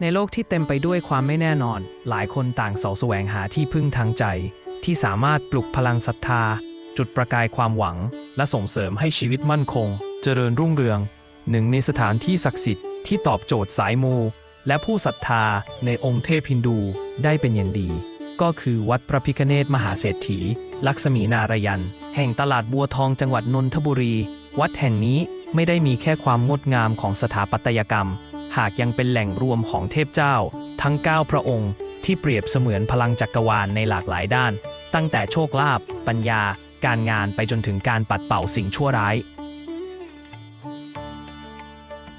ในโลกที่เต็มไปด้วยความไม่แน่นอน หลายคนต่างเสาะแสวงหาที่พึ่งทางใจ ที่สามารถปลุกพลังศรัทธา จุดประกายความหวัง และส่งเสริมให้ชีวิตมั่นคง เจริญรุ่งเรือง หนึ่งในสถานที่ศักดิ์สิทธิ์ที่ตอบโจทย์สายมู และผู้ศรัทธาในองค์เทพฮินดูได้เป็นอย่างดี ก็คือวัดพระพิฆเนศมหาเศรษฐี ลักษมีนารยัน แห่งตลาดบัวทองจังหวัดนนทบุรี วัดแห่งนี้ไม่ได้มีแค่ความงดงามของสถาปัตยกรรม หากยังเป็นแหล่งรวมของเทพเจ้า ทั้ง 9 พระองค์ ที่เปรียบเสมือนพลังจักรวาลในหลากหลายด้าน ตั้งแต่โชคลาภปัญญา การงานไปจนถึงการปัดเป่าสิ่งชั่วร้าย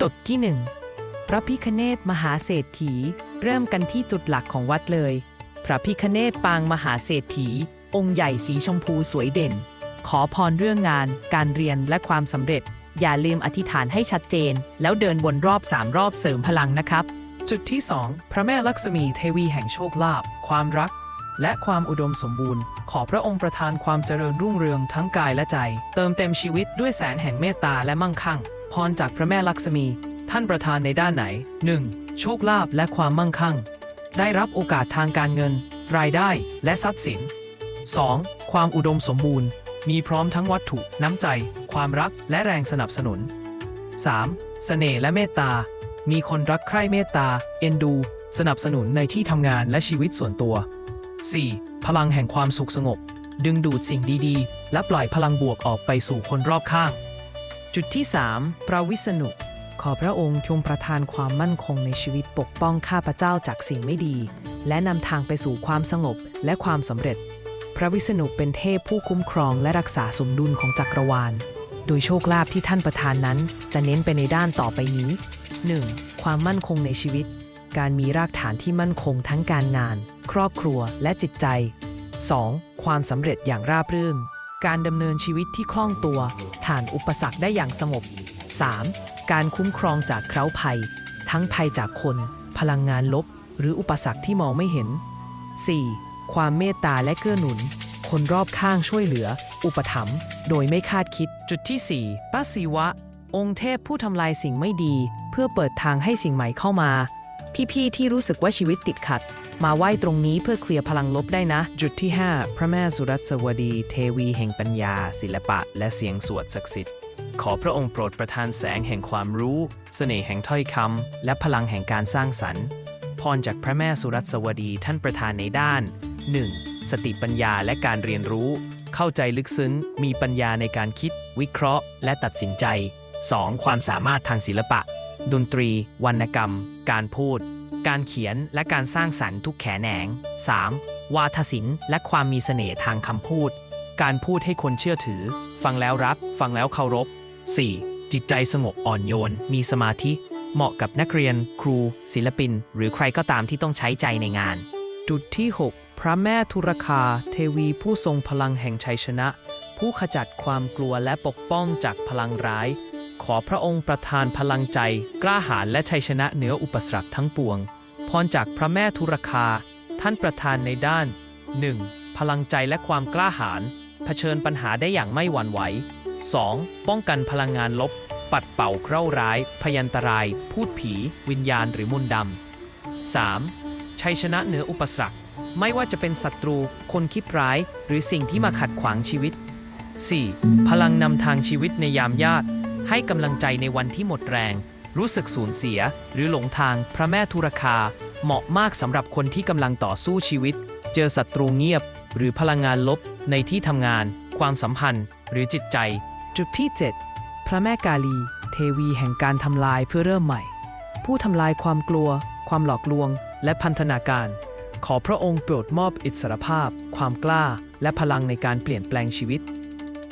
ตดที่หนึ่งพระพิคเนศมหาเศรษฐี เริ่มกันที่จุดหลักของวัดเลย พระพิคเนศปางมหาเศรษฐี องค์ใหญ่สีชมพูสวยเด่น ขอพรเรื่องงาน การเรียนและความสำเร็จ อย่าลืมอธิษฐานให้ชัดเจน แล้วเดินวนรอบสามรอบเสริมพลังนะครับ จุดที่ 2 พระแม่ลักษมีเทวีแห่งโชคลาภความรัก และความอุดมสมบูรณ์ ขอพระองค์ประทานความเจริญรุ่งเรืองทั้งกายและใจ เติมเต็มชีวิตด้วยแสงแห่งเมตตาและมั่งคั่งพรจากพระแม่ลักษมี ท่านประทานในด้านไหน 1. โชคลาภและความมั่งคั่ง ได้รับโอกาสทางการเงิน รายได้และทรัพย์สิน 2. ความอุดมสมบูรณ์ มีพร้อมทั้งวัตถุน้ำใจ ความรักและแรงสนับสนุน 3. เสน่ห์และเมตตา มีคนรักใคร่เมตตา เอ็นดู สนับสนุนในที่ทำงานและชีวิตส่วนตัว 4. พลังแห่งความสุขสงบ ดึงดูดสิ่งดีๆ และปล่อยพลังบวกออกไปสู่คนรอบข้าง จุดที่ 3 พระวิษณุ ขอพระองค์ทรงประทานความมั่นคงในชีวิตปกป้องข้าพเจ้าจากสิ่งไม่ดี และนำทางไปสู่ความสงบและความสำเร็จ พระวิษณุเป็นเทพผู้คุ้มครองและรักษาสมดุลของจักรวาล โดยโชคลาภที่ท่านประทานนั้น จะเน้นไปในด้านต่อไปนี้ 1. ความมั่นคงในชีวิต การมีรากฐานที่มั่นคงทั้งการงาน ครอบครัวและจิตใจ 2. ความสำเร็จอย่างราบรื่น การดำเนินชีวิตที่คล่องตัวผ่านอุปสรรคได้อย่างสงบ 3. การคุ้มครองจากเคราภัย ทั้งภัยจากคน พลังงานลบ หรืออุปสรรคที่มองไม่เห็น 4. ความเมตตาและเกื้อหนุน คนรอบข้างช่วยเหลือ อุปถัมภ์ โดยไม่คาดคิด จุดที่ 4ป้าศิวะ องค์เทพผู้ทำลายสิ่งไม่ดี เพื่อเปิดทางให้สิ่งใหม่เข้ามา พี่ๆที่รู้สึกว่าชีวิตติดขัด มาไหว้ตรงนี้เพื่อเคลียร์พลังลบได้นะ จุดที่ 5 พระแม่สุรัสวดี เทวีแห่งปัญญา ศิลปะ และเสียงสวดศักดิ์สิทธิ์ขอพระองค์โปรดประทานแสงแห่งความรู้ เสน่ห์แห่งถ้อยคำและพลังแห่งการสร้างสรรค์ พรจากพระแม่สุรัสวดีท่านประทานในด้าน 1. สติปัญญาและการเรียนรู้ เข้าใจลึกซึ้ง มีปัญญาในการคิด วิเคราะห์ และตัดสินใจ 2. ความสามารถทางศิลปะ ดนตรี วรรณกรรม การพูด การเขียนและการสร้างสรรค์ทุกแขนง 3. วาทศิลป์และความมีเสน่ห์ทางคำพูด การพูดให้คนเชื่อถือ ฟังแล้วรักฟังแล้วเคารพ 4. จิตใจสงบอ่อนโยน มีสมาธิ เหมาะกับนักเรียน ครู ศิลปิน หรือใครก็ตามที่ต้องใช้ใจในงาน จุดที่ 6 พระแม่ธุรคาเทวีผู้ทรงพลังแห่งชัยชนะ ผู้ขจัดความกลัวและปกป้องจากพลังร้าย ขอพระองค์ประทานพลังใจ กล้าหาญและชัยชนะเหนืออุปสรรคทั้งปวง พรจากพระแม่ธุรคา ท่านประทานในด้าน 1. พลังใจและความกล้าหาญเผชิญปัญหาได้อย่างไม่หวั่นไหว 2. ป้องกันพลังงานลบ ปัดเป่าเคราร้าย พยันตราย พูดผี วิญญาณหรือมนต์ดำ 3. ชัยชนะเหนืออุปสรรค ไม่ว่าจะเป็นศัตรู คนคิดร้าย หรือสิ่งที่มาขัดขวางชีวิต 4. พลังนำทางชีวิตในยามยาก ให้กำลังใจในวันที่หมดแรง รู้สึกสูญเสีย หรือหลงทางพระแม่ธุรคา เหมาะมากสำหรับคนที่กำลังต่อสู้ชีวิต เจอศัตรูเงียบ หรือพลังงานลบ ในที่ทำงาน ความสัมพันธ์ หรือจิตใจ จุดที่ 7 พระแม่กาลี เทวีแห่งการทำลายเพื่อเริ่มใหม่ ผู้ทำลายความกลัว ความหลอกลวง และพันธนาการ ขอพระองค์โปรดมอบอิสรภาพ ความกล้า และพลังในการเปลี่ยนแปลงชีวิต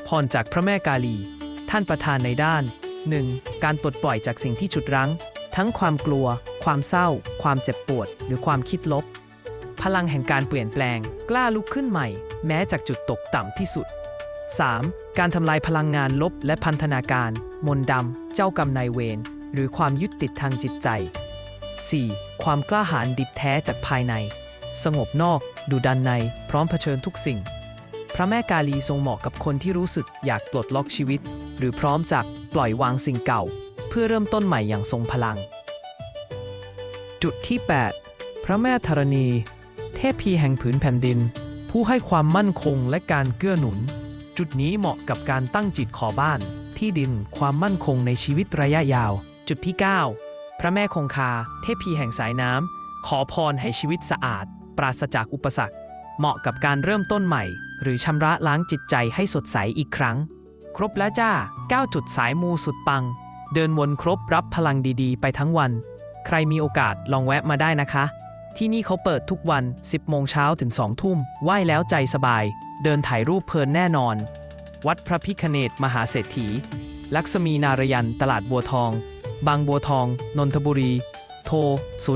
พรจากพระแม่กาลี ท่านประทานในด้าน 1. การปลดปล่อยจากสิ่งที่ฉุดรั้ง ทั้งความกลัว ความเศร้า ความเจ็บปวด หรือความคิดลบ พลังแห่งการเปลี่ยนแปลง กล้าลุกขึ้นใหม่ แม้จากจุดตกต่ำที่สุด 3. การทำลายพลังงานลบและพันธนาการ มนต์ดำ เจ้ากรรมนายเวร หรือความยึดติดทางจิตใจ 4. ความกล้าหาญดิบแท้จากภายใน สงบนอก ดูดันใน พร้อมเผชิญทุกสิ่ง พระแม่กาลีทรงเหมาะกับคนที่รู้สึกอยากปลดล็อกชีวิต หรือพร้อมจากปล่อยวางสิ่งเก่า เพื่อเริ่มต้นใหม่อย่างทรงพลัง จุดที่ 8 พระแม่ธรณี เทพีแห่งผืนแผ่นดิน ผู้ให้ความมั่นคงและการเกื้อหนุน จุดนี้เหมาะกับการตั้งจิตขอบ้าน ที่ดินความมั่นคงในชีวิตระยะยาว จุดที่ 9 พระแม่คงคา เทพีแห่งสายน้ำขอพรให้ชีวิตสะอาด ปราศจากอุปสรรค เหมาะกับการเริ่มต้นใหม่ หรือชำระล้างจิตใจให้สดใสอีกครั้ง ครบแล้วจ้า 9 จุดสายมูสุดปัง เดินวนครบรับพลังดีๆ ไปทั้งวัน ใครมีโอกาสลองแวะมาได้นะคะ ที่นี่เขาเปิดทุกวัน 10 โมงเช้าถึง 2 ทุ่มไหว้แล้วใจสบาย เดินถ่ายรูปเพลินแน่นอน วัดพระพิคเนตมหาเศรษฐี ลักษมีนารยันตลาดบัวทอง บางบัวทอง นนทบุรี โทร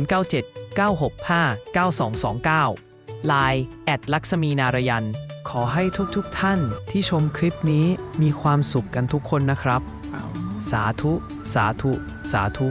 097 965 9229ไลน์แอดลักษมีนารยัน ขอให้ทุกๆทท่านที่ชมคลิปนี้มีความสุขกันทุกคนนะครับ สาธุ สาธุ สาธุ